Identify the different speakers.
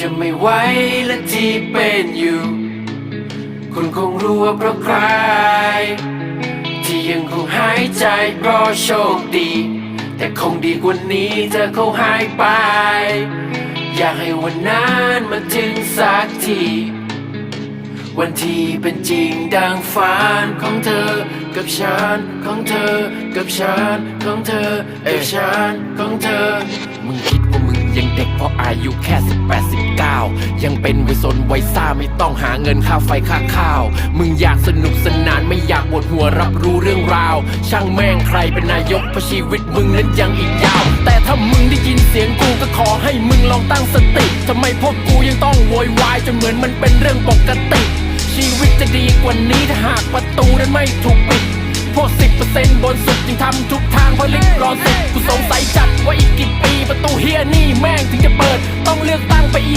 Speaker 1: จะไม่ไหวและที่เป็นอยู่ คุณคงรู้ว่าเพราะใคร ที่ยังคงหายใจเพราะโชคดี แต่คงดีกว่านี้เธอคงหายไป อยากให้วันนั้นมันถึงสักทีวันที่เป็นจริงดังฝันของเธอ กับฉันของเธอ กับฉันของเธอกับฉันของเธอ
Speaker 2: มึงคิดว่ามึง ยังเด็กเพราะอายุแค่ 18 19 ยังเป็นวัยสนวัยซ่าไม่ต้องหาเงินค่าไฟค่าข้าว มึงอยากสนุกสนานไม่อยากปวดหัวรับรู้เรื่องราว ช่างแม่งใครเป็นนายกเพราะชีวิตมึงนั้นยังอีกยาว แต่ถ้ามึงได้ยินเสียงกูก็ขอให้มึงลองตั้งสติทำไมพวกกูยังต้องโวยวายจนเหมือนมันเป็นเรื่องปกติ ชีวิตจะดีกว่านี้ถ้าหากประตูนั้นไม่ถูกปิดพวกสิบเปอร์เซ็นต์บนสุดจึงทำทุกทางเพื่อลิดรอนสิกูสงสัยจัดว่าอีกกี่ ตูเฮียนี่แม่งถึงจะเปิด ต้องเลือกตั้งไปอีก